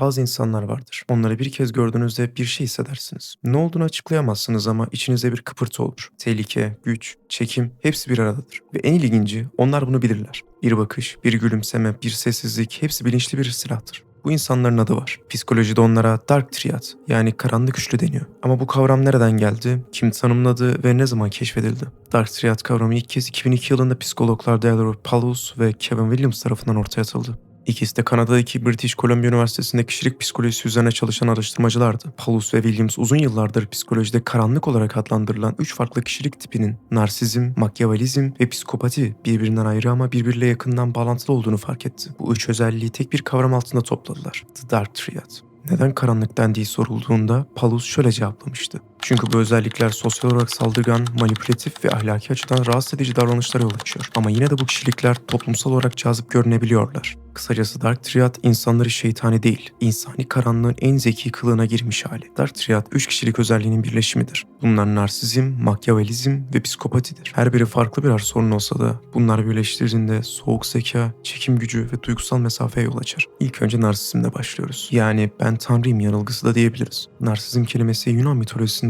Bazı insanlar vardır. Onları bir kez gördüğünüzde bir şey hissedersiniz. Ne olduğunu açıklayamazsınız ama içinizde bir kıpırtı olur. Tehlike, güç, çekim hepsi bir aradadır. Ve en ilginci onlar bunu bilirler. Bir bakış, bir gülümseme, bir sessizlik hepsi bilinçli bir silahtır. Bu insanların adı var. Psikolojide onlara Dark Triad yani karanlık üçlü deniyor. Ama bu kavram nereden geldi, kim tanımladı ve ne zaman keşfedildi? Dark Triad kavramı ilk kez 2002 yılında psikologlar Delor Paulus ve Kevin Williams tarafından ortaya atıldı. İkisi de Kanada'daki British Columbia Üniversitesi'nde kişilik psikolojisi üzerine çalışan araştırmacılardı. Paulus ve Williams uzun yıllardır psikolojide karanlık olarak adlandırılan üç farklı kişilik tipinin narsizm, makyavelizm ve psikopati birbirinden ayrı ama birbiriyle yakından bağlantılı olduğunu fark etti. Bu üç özelliği tek bir kavram altında topladılar. The Dark Triad. Neden karanlık dendiği sorulduğunda Paulus şöyle cevaplamıştı. Çünkü bu özellikler sosyal olarak saldırgan, manipülatif ve ahlaki açıdan rahatsız edici davranışlara yol açıyor. Ama yine de bu kişilikler toplumsal olarak cazip görünebiliyorlar. Kısacası Dark Triad insanları şeytani değil, insani karanlığın en zeki kılığına girmiş hali. Dark Triad üç kişilik özelliğinin birleşimidir. Bunlar narsizm, makyavelizm ve psikopatidir. Her biri farklı birer sorun olsa da bunlar birleştirildiğinde soğuk zeka, çekim gücü ve duygusal mesafeye yol açar. İlk önce narsizmle başlıyoruz. Yani ben tanrıyım yanılgısı da diyebiliriz. Narsizm kelimesi Yunan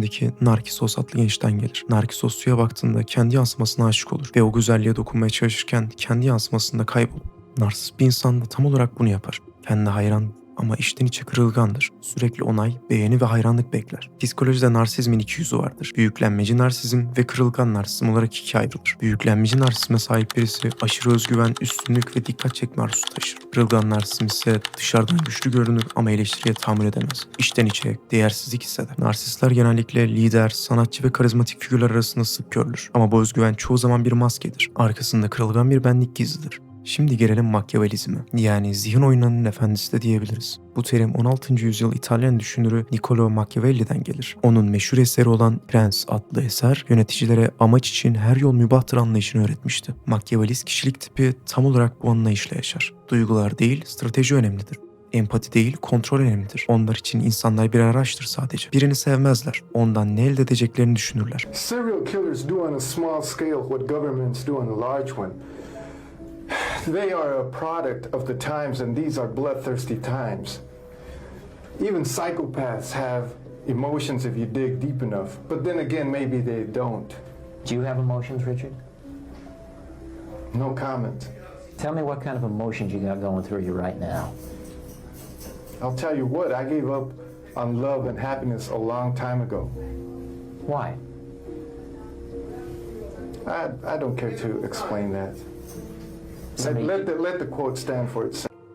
mitolojisindeki Narkisos adlı gençten gelir. Narkisos suya baktığında kendi yansımasına aşık olur ve o güzelliğe dokunmaya çalışırken kendi yansımasında kaybolur. Narsist bir insan da tam olarak bunu yapar. Kendine hayran ama içten içe kırılgandır. Sürekli onay, beğeni ve hayranlık bekler. Psikolojide narsizmin iki yüzü vardır. Büyüklenmeci narsizm ve kırılgan narsizm olarak ikiye ayrılır. Büyüklenmeci narsizme sahip birisi aşırı özgüven, üstünlük ve dikkat çekme arzusu taşır. Kırılgan narsizm ise dışarıdan güçlü görünür ama eleştiriye tahammül edemez. İçten içe değersizlik hisseder. Narsistler genellikle lider, sanatçı ve karizmatik figürler arasında sık görülür. Ama bu özgüven çoğu zaman bir maskedir. Arkasında kırılgan bir benlik gizlidir. Şimdi gelelim Makyavelizme. Yani zihin oyunlarının efendisi de diyebiliriz. Bu terim 16. yüzyıl İtalyan düşünürü Niccolo Machiavelli'den gelir. Onun meşhur eseri olan Prens adlı eser yöneticilere amaç için her yol mübahtır anlayışını öğretmişti. Machiavellist kişilik tipi tam olarak bu anlayışla yaşar. Duygular değil, strateji önemlidir. Empati değil, kontrol önemlidir. Onlar için insanlar bir araçtır sadece. Birini sevmezler. Ondan ne elde edeceklerini düşünürler. Serial killers do on a small scale what governments do on a large one. They are a product of the times, and these are bloodthirsty times. Even psychopaths have emotions if you dig deep enough, but then again, maybe they don't. Do you have emotions, Richard? No comment. Tell me what kind of emotions you got going through you right now. I'll tell you what, I gave up on love and happiness a long time ago. Why? I, I don't care to explain that.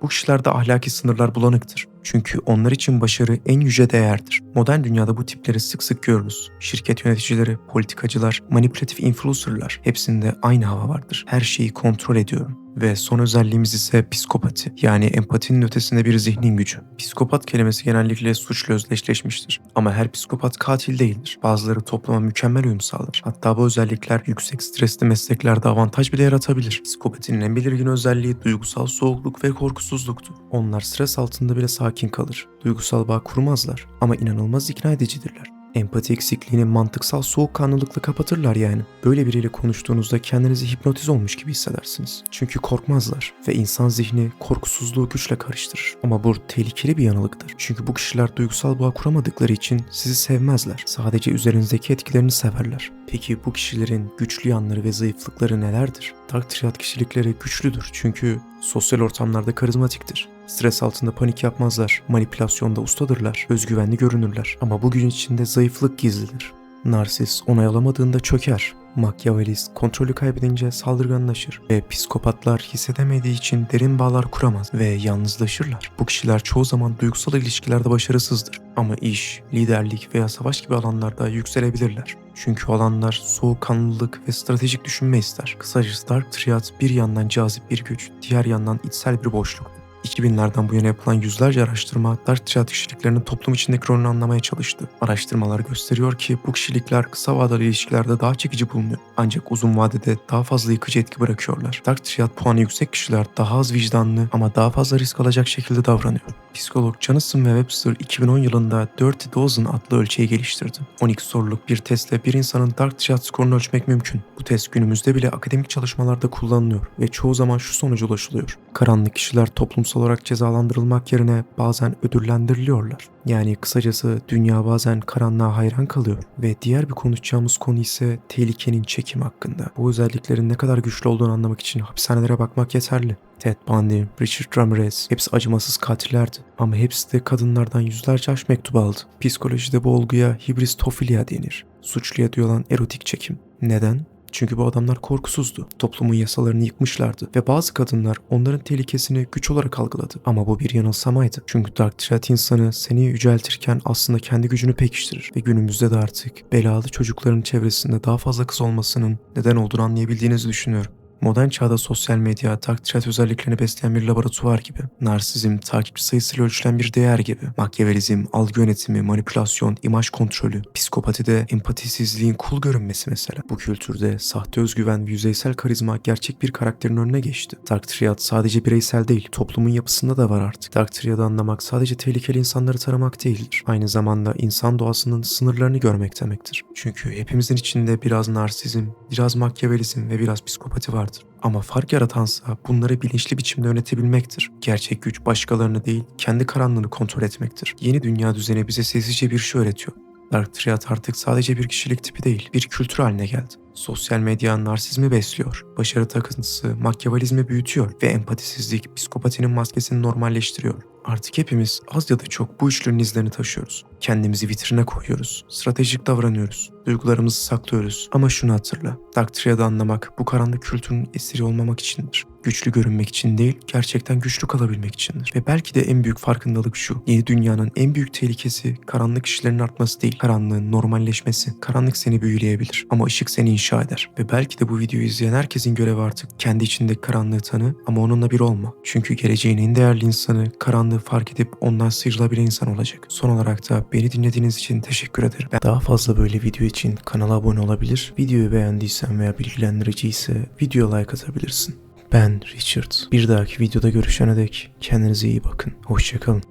Bu kişilerde ahlaki sınırlar bulanıktır. Çünkü onlar için başarı en yüce değerdir. Modern dünyada bu tipleri sık sık görürüz. Şirket yöneticileri, politikacılar, manipülatif influencerlar hepsinde aynı hava vardır. Her şeyi kontrol ediyorum. Ve son özelliğimiz ise psikopati. Yani empatinin ötesinde bir zihnin gücü. Psikopat kelimesi genellikle suçla özdeşleşmiştir. Ama her psikopat katil değildir. Bazıları topluma mükemmel uyum sağlar. Hatta bu özellikler yüksek stresli mesleklerde avantaj bile yaratabilir. Psikopatinin en belirgin özelliği duygusal soğukluk ve korkusuzluktur. Onlar stres altında bile sakin kalır. Duygusal bağ kurmazlar ama inanılmaz ikna edicidirler. Empati eksikliğini mantıksal soğukkanlılıkla kapatırlar yani. Böyle biriyle konuştuğunuzda kendinizi hipnotiz olmuş gibi hissedersiniz. Çünkü korkmazlar ve insan zihni korkusuzluğu güçle karıştırır. Ama bu tehlikeli bir yanılıktır. Çünkü bu kişiler duygusal bağ kuramadıkları için sizi sevmezler. Sadece üzerinizdeki etkilerini severler. Peki bu kişilerin güçlü yanları ve zayıflıkları nelerdir? Dark Triad kişilikleri güçlüdür çünkü sosyal ortamlarda karizmatiktir. Stres altında panik yapmazlar, manipülasyonda ustadırlar, özgüvenli görünürler. Ama bugün içinde zayıflık gizlidir. Narsis onay alamadığında çöker. Makyavelist kontrolü kaybedince saldırganlaşır ve psikopatlar hissedemediği için derin bağlar kuramaz ve yalnızlaşırlar. Bu kişiler çoğu zaman duygusal ilişkilerde başarısızdır ama iş, liderlik veya savaş gibi alanlarda yükselebilirler. Çünkü alanlar soğukkanlılık ve stratejik düşünme ister. Kısacası Dark Triad bir yandan cazip bir güç, diğer yandan içsel bir boşluk. 2000'lerden bu yana yapılan yüzlerce araştırma Dark Triad kişiliklerinin toplum içindeki rolünü anlamaya çalıştı. Araştırmalar gösteriyor ki bu kişilikler kısa vadeli ilişkilerde daha çekici bulunuyor. Ancak uzun vadede daha fazla yıkıcı etki bırakıyorlar. Dark Triad puanı yüksek kişiler daha az vicdanlı ama daha fazla risk alacak şekilde davranıyor. Psikolog Jonathan ve Webster 2010 yılında Dirty Dozen adlı ölçeği geliştirdi. 12 soruluk bir testle bir insanın Dark Triad skorunu ölçmek mümkün. Bu test günümüzde bile akademik çalışmalarda kullanılıyor ve çoğu zaman şu sonuca ulaşılıyor. Karanlık kişiler toplumsal toplumsal olarak cezalandırılmak yerine bazen ödüllendiriliyorlar. Yani kısacası dünya bazen karanlığa hayran kalıyor ve diğer bir konuşacağımız konu ise tehlikenin çekim hakkında. Bu özelliklerin ne kadar güçlü olduğunu anlamak için hapishanelere bakmak yeterli. Ted Bundy, Richard Ramirez hepsi acımasız katillerdi. Ama hepsi de kadınlardan yüzlerce aşk mektubu aldı. Psikolojide bu olguya hibristofilya denir. Suçluya duyulan erotik çekim. Neden? Çünkü bu adamlar korkusuzdu. Toplumun yasalarını yıkmışlardı ve bazı kadınlar onların tehlikesini güç olarak algıladı. Ama bu bir yanılsamaydı. Çünkü Dark Triad insanı seni yüceltirken aslında kendi gücünü pekiştirir ve günümüzde de artık belalı çocukların çevresinde daha fazla kız olmasının neden olduğunu anlayabildiğinizi düşünüyorum. Modern çağda sosyal medya, Triad özelliklerini besleyen bir laboratuvar gibi. Narsizm, takipçi sayısıyla ölçülen bir değer gibi. Makyavelizm, algı yönetimi, manipülasyon, imaj kontrolü, psikopatide empatisizliğin cool görünmesi mesela. Bu kültürde sahte özgüven ve yüzeysel karizma gerçek bir karakterin önüne geçti. Dark Triad sadece bireysel değil, toplumun yapısında da var artık. Dark Triad'ı anlamak sadece tehlikeli insanları taramak değildir. Aynı zamanda insan doğasının sınırlarını görmek demektir. Çünkü hepimizin içinde biraz narsizm, biraz makyavelizm ve biraz psikopati vardır. Ama fark yaratansa bunları bilinçli biçimde yönetebilmektir. Gerçek güç başkalarını değil, kendi karanlığını kontrol etmektir. Yeni dünya düzeni bize sessizce bir şey öğretiyor. Dark Triad artık sadece bir kişilik tipi değil, bir kültür haline geldi. Sosyal medya narsizmi besliyor, başarı takıntısı makyavalizmi büyütüyor ve empatisizlik psikopatinin maskesini normalleştiriyor. Artık hepimiz az ya da çok bu üçlünün izlerini taşıyoruz. Kendimizi vitrine koyuyoruz, stratejik davranıyoruz, duygularımızı saklıyoruz. Ama şunu hatırla, Dark Triad'ı anlamak bu karanlık kültürün esiri olmamak içindir. Güçlü görünmek için değil, gerçekten güçlü kalabilmek içindir. Ve belki de en büyük farkındalık şu, yeni dünyanın en büyük tehlikesi karanlık kişilerin artması değil, karanlığın normalleşmesi. Karanlık seni büyüleyebilir ama ışık seni inşa eder. Ve belki de bu videoyu izleyen herkesin görevi artık kendi içindeki karanlığı tanı ama onunla bir olma. Çünkü geleceğin en değerli insanı karanlığı fark edip ondan sıyrılabilen insan olacak. Son olarak da beni dinlediğiniz için teşekkür ederim. Ben daha fazla böyle video için kanala abone olabilir. Videoyu beğendiysen veya bilgilendirici ise video like atabilirsin. Ben Richard. Bir dahaki videoda görüşene dek kendinize iyi bakın. Hoşçakalın.